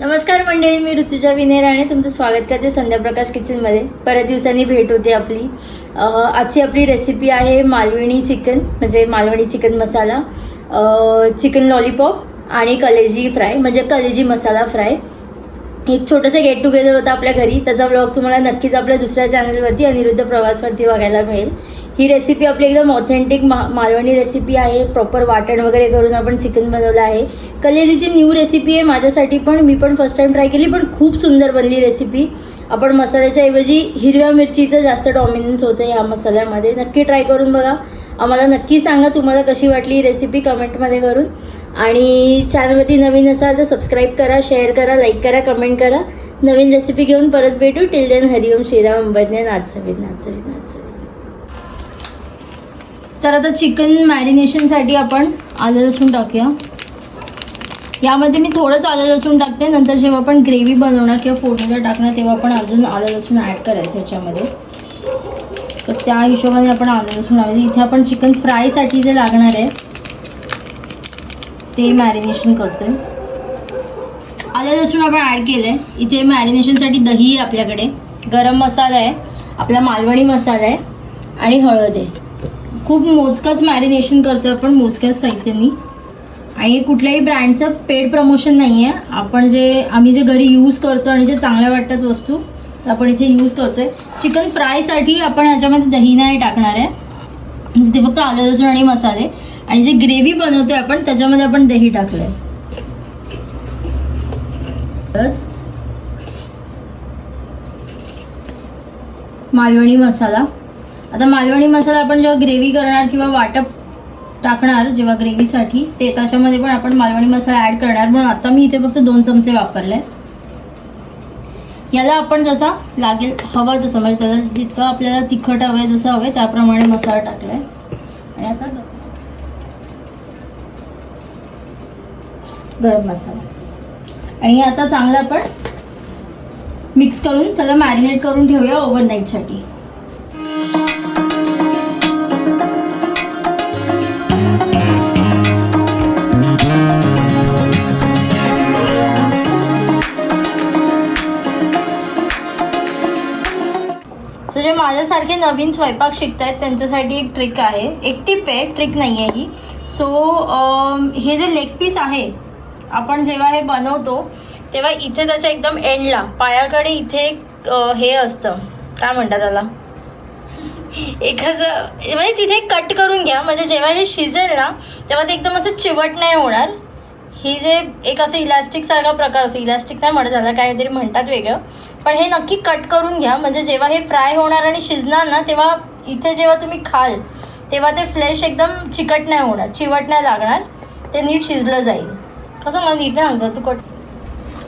नमस्कार मंडळी मी ऋतुजा विनेराणे. तुमचं स्वागत करते संध्याप्रकाश किचनमध्ये. परत दिवसांनी भेट होते आपली. आजची आपली रेसिपी आहे मालवणी चिकन म्हणजे Malvani chicken masala chicken lollipop आणि कलेजी फ्राय म्हणजे कलेजी मसाला फ्राय एक छोटंसं गेट टुगेदर होतं आपल्या घरी. त्याचा ब्लॉग तुम्हाला नक्कीच आपल्या दुसऱ्या चॅनलवरती अनिरुद्ध प्रवासवरती बघायला मिळेल. ही रेसिपी आपली एकदम ऑथेंटिक मा मालवणी रेसिपी आहे. प्रॉपर वाटण वगैरे करून आपण चिकन बनवलं आहे. कलेजीची न्यू रेसिपी आहे माझ्यासाठी पण. मी पण फर्स्ट टाईम ट्राय केली पण खूप सुंदर बनली रेसिपी आपण मसाल्याच्या ऐवजी हिरव्या मिरचीचं जास्त डॉमिनन्स होतं या मसाल्यामध्ये. नक्की ट्राय करून बघा. आम्हाला नक्की सांगा तुम्हाला कशी वाटली रेसिपी कमेंटमध्ये करून. आणि चॅनलवरती नवीन असाल तर सबस्क्राईब करा शेअर करा लाईक करा कमेंट करा. नवीन रेसिपी घेऊन परत भेटू. टिल देन हरिओम श्रीराम अंबदने नाचवीत नाचवीत नाचवीत तर आता चिकन मॅरिनेशनसाठी आपण आलं लसूण टाकूया. यामध्ये मी थोडंच आलं लसूण टाकते. नंतर जेव्हा आपण ग्रेव्ही बनवणार किंवा फोडणीला टाकणार तेव्हा आपण अजून आलं लसूण ॲड करायचं याच्यामध्ये. तर त्या हिशोबाने आपण आलं लसूण लावायचं इथे आपण चिकन फ्रायसाठी जे लागणार आहे ते मॅरिनेशन करतोय. आलं लसूण आपण ॲड केलं आहे इथे मॅरिनेशनसाठी दही आहे आपल्याकडे. गरम मसाला आहे. आपला मालवणी मसाला आहे. आणि हळद आहे. खूप मोजकंच मॅरिनेशन करतो आपण मोजक्याच साहित्यांनी. आणि कुठल्याही ब्रँडचं पेड प्रमोशन नाही आहे आपण जे आम्ही जे घरी यूज करतो आणि जे चांगल्या वाटतात वस्तू तर आपण इथे यूज करतो आहे चिकन फ्रायसाठी आपण ह्याच्यामध्ये दही नाही टाकणार आहे. तिथे फक्त आलं लसूण आणि मसाले. आणि जे ग्रेव्ही बनवतो आपण त्याच्यामध्ये आपण दही टाकलं आहे मालवणी मसाला. आता मालवणी मसाला आपण जेव्हा ग्रेव्ही करणार किंवा वाटप टाकणार जेव्हा ग्रेव्हीसाठी ते त्याच्यामध्ये पण आपण मालवणी मसाला ॲड करणार. म्हणून आता मी इथे फक्त दोन चमचे वापरले. याला आपण जसा लागेल हवा जसं म्हणजे त्याला जितकं आपल्याला तिखट हवं आहे जसं हवं आहे त्याप्रमाणे मसाला टाकला आहे आणि आता गरम मसाला. आणि आता चांगलं आपण मिक्स करून त्याला मॅरिनेट करून ठेवूया ओव्हरनाईटसाठी नवीन स्वयंपाक शिकतायत त्यांच्यासाठी एक ट्रिक आहे. एक टिप आहे ट्रिक नाही आहे ही सो हे जे लेग पीस आहे आपण जेव्हा हे बनवतो तेव्हा इथे त्याच्या एकदम एंडला पायाकडे इथे एक हे असतं. काय म्हणतात त्याला? एखादं म्हणजे तिथे कट करून घ्या. म्हणजे जेव्हा हे शिजेल ना तेव्हा ते एकदम असं चिवट नाही होणार. ही जे एक असं इलॅस्टिकसारखा प्रकार असतो इलास्टिक नाही म्हणत त्याला काहीतरी म्हणतात वेगळं. पण हे नक्की कट करून घ्या म्हणजे जेव्हा हे फ्राय होणार आणि शिजणार ना तेव्हा इथे जेव्हा तुम्ही खाल तेव्हा ते फ्लेश एकदम चिकट नाही होणार चिवट नाही लागणार ते नीट शिजलं जाईल. कसं मला नीट नाही सांगतात तू कट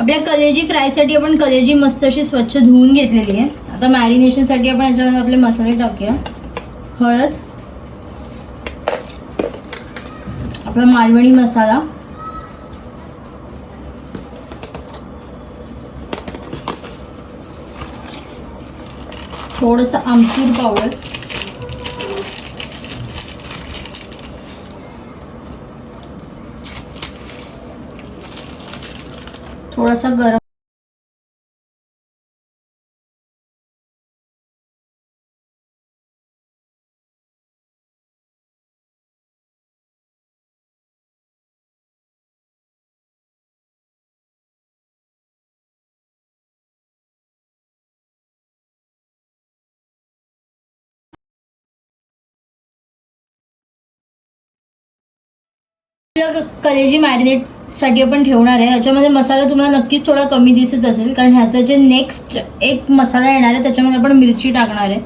आपल्या कलेजी फ्रायसाठी आपण कलेजी मस्त अशी स्वच्छ धुवून घेतलेली आहे. आता मॅरिनेशनसाठी आपण याच्यामध्ये आपले मसाले टाकूया. हळद. आपला मालवणी मसाला. थोडंसं आमचूर पावडर थोडासा गरम कलेजी मॅरिनेटसाठी आपण ठेवणार आहे. ह्याच्यामध्ये मसाला तुम्हाला नक्कीच थोडा कमी दिसत असेल कारण ह्याचा जे नेक्स्ट एक मसाला येणार आहे त्याच्यामध्ये आपण मिरची टाकणार आहे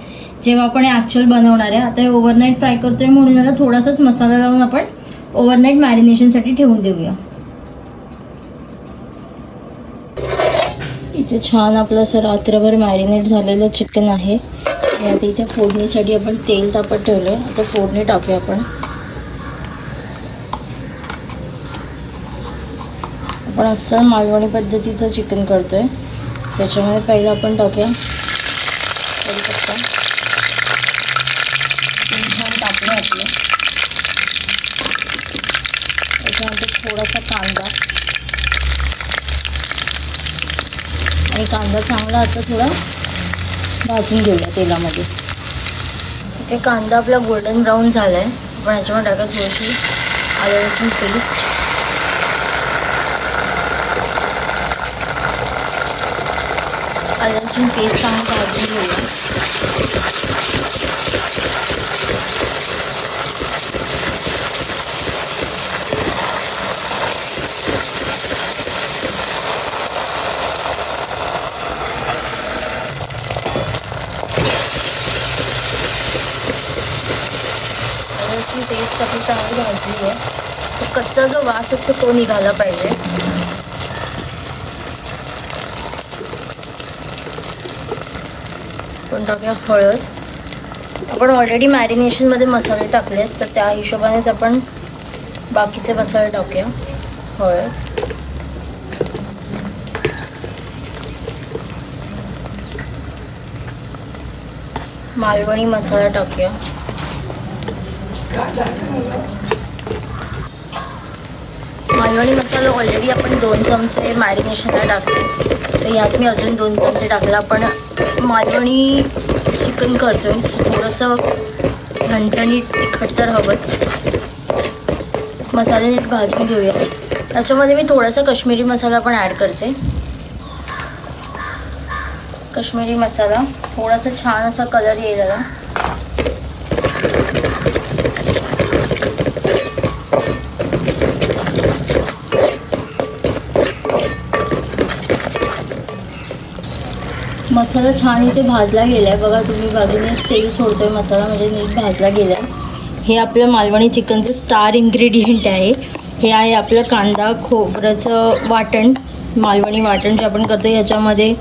जेव्हा आपण हे ॲक्च्युअल बनवणार आहे. आता हे ओव्हरनाईट फ्राय करतो आहे म्हणून याला थोडासाच मसाला लावून आपण ओव्हरनाईट मॅरिनेशनसाठी ठेवून देऊया. इथे छान आपलं असं रात्रभर मॅरिनेट झालेलं चिकन आहे. आता इथे फोडणीसाठी आपण तेल तापत ठेवलं आहे आता फोडणी टाकूया आपण. आपण असं मालवणी पद्धतीचं चिकन करतोय. सो याच्यामध्ये पहिलं आपण टाकूया कढीपत्ता छान टाकलं आपलं. त्याच्यानंतर थोडासा कांदा. आणि कांदा चांगला आता थोडा भाजून घेऊया तेलामध्ये. इथे कांदा आपला गोल्डन ब्राऊन झाला आहे आपण याच्यामध्ये टाका थोडीशी आलं लसूण पेस्ट आलं लसूण पेस्ट चांगली भाजून घेऊया आलं पेस्ट आपली चांगली भाजली आहे तो कच्चा जो वास असतो तो निघाला पाहिजे आपण टाकूया हळद. आपण ऑलरेडी मॅरिनेशनमध्ये मसाले टाकले आहेत तर त्या हिशोबानेच आपण बाकीचे मसाले टाकूया. हळद. मालवणी मसाला टाकूया. मालवणी मसाला ऑलरेडी आपण दोन चमचे मॅरिनेशनला टाकले. तर यात मी अजून दोन चमचे टाकला. आपण मालवणी चिकन करतो सो थोडंसं घंटणी तिखट तर हवंच. मसाले नीट भाजून घेऊया. त्याच्यामध्ये मी थोडासा कश्मीरी मसाला पण ॲड करते. कश्मीरी मसाला. थोडासा छान असा कलर येईल मसाला छान इथे भाजला गेला आहे बघा तुम्ही बाजूने तेल सोडतो आहे मसाला म्हणजे नीट भाजला गेला आहे हे आपलं मालवणी चिकनचं स्टार इन्ग्रेडियंट आहे. हे आहे आपलं कांदा खोबऱ्याचं वाटण मालवणी वाटण जे आपण करतो याच्यामध्ये.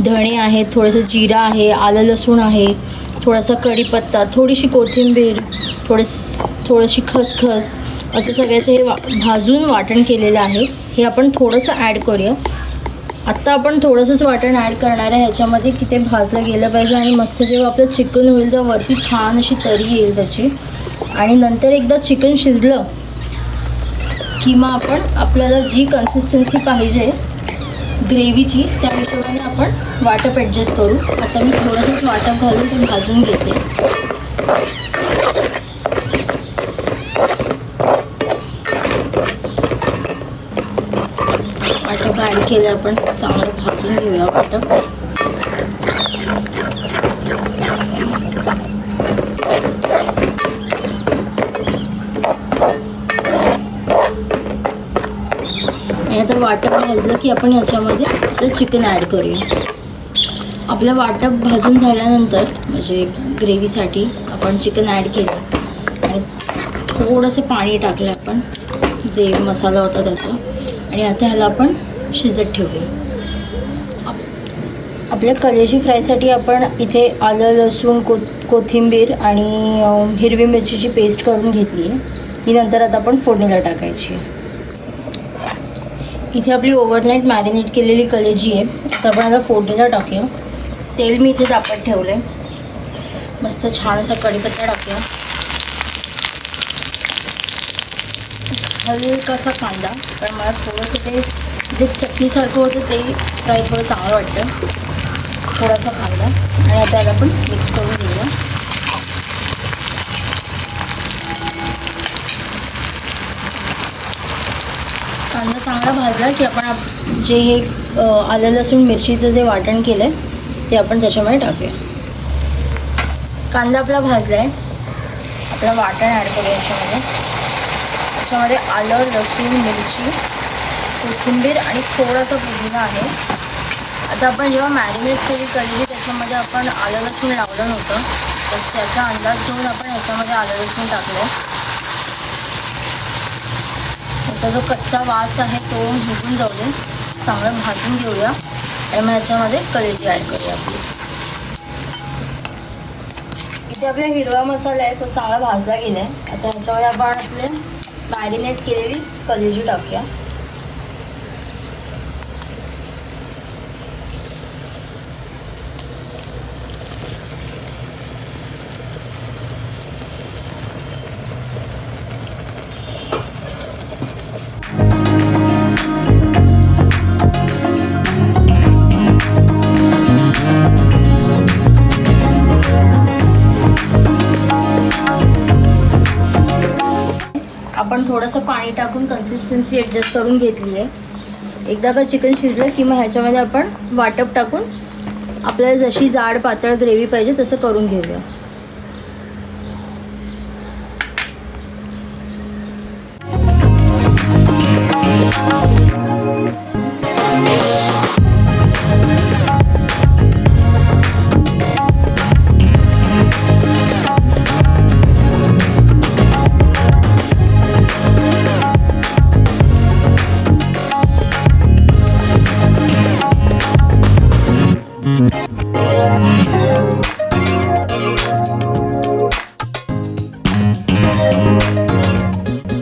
धणे आहेत थोडंसं जिरा आहे आलं लसूण आहे थोडासा कढीपत्ता थोडीशी कोथिंबीर थोडस थोडीशी खसखस असं सगळ्याचं हे वा भाजून वाटण केलेलं आहे. हे आपण थोडंसं ॲड करूया. आत्ता आपण थोडंसंच वाटण ॲड करणार आहे. ह्याच्यामध्ये की ते भाजलं गेलं पाहिजे आणि मस्त जेव्हा आपलं चिकन होईल तेव्हा वरती छान अशी तरी येईल त्याची. आणि नंतर एकदा चिकन शिजलं की मग आपण आपल्याला जी कन्सिस्टन्सी पाहिजे ग्रेव्हीची त्या हिशोबाने आपण वाटप ॲडजस्ट करू. आता मी थोडंसंच वाटप घालून ते भाजून घेते वाटप ॲड केलं आपण. चांगलं भाजून घेऊया वाटप आणि आता वाटप भाजलं की आपण याच्यामध्ये आपलं चिकन ॲड करूया. आपलं वाटप भाजून झाल्यानंतर म्हणजे ग्रेव्हीसाठी आपण चिकन ॲड केलं. आणि थोडंसं पाणी टाकलं आपण. जे मसाला होता त्याचा. आणि आता ह्याला आपण शिजत ठेवूया. आपल्या कलेजी फ्रायसाठी आपण इथे आलं लसूण को कोथिंबीर आणि हिरवी मिरचीची पेस्ट करून घेतली आहे. ही नंतर आता आपण फोडणीला टाकायची इथे आपली ओव्हरनाईट मॅरिनेट केलेली कलेजी आहे. तर आपण आता फोडणीला टाकूया. तेल मी इथे तापत ठेवलं आहे मस्त छान असा कढीपत्ता टाकूया. हलकासा कांदा पण मला थोडंसं ते जे चटणीसारखं होतं ते फ्राय थोडं चांगलं वाटतं. थोडासा कांदा आणि आता याला आपण मिक्स करून घेऊया. कांदा चांगला भाजला की आपण आप- जे हे आलं लसूण मिरचीचं जे वाटण केलं आहे ते आपण त्याच्यामध्ये टाकूया. कांदा आपला भाजला आहे आपलं वाटण ॲड करूया याच्यामध्ये. त्याच्यामध्ये आलं लसूण मिरची कोथिंबीर आणि थोडासा पुदिना आहे. आता आपण जेव्हा मॅरिनेट केली कढी त्याच्यामध्ये आपण आलं लसूण लावलं नव्हतं. तर त्याचा अंदाज घेऊन आपण ह्याच्यामध्ये आलं लसूण टाकलं त्याचा जो कच्चा वास आहे तो निघून जाऊ दे चांगलं भाजून घेऊया. आणि मग ह्याच्यामध्ये कलेजी ॲड करूया आपली इथे आपला हिरवा मसाला आहे तो चांगला भाजला गेला आहे आता ह्याच्यामध्ये आपण आपले मॅरिनेट केलेली कलेजी टाकूया. कन्सिस्टन्सी ॲडजस्ट करून घेतली आहे. एकदा का चिकन शिजलं की मग ह्याच्यामध्ये आपण वाटप टाकून आपल्याला जशी जाड पातळ ग्रेव्ही पाहिजे तसं करून घेऊया.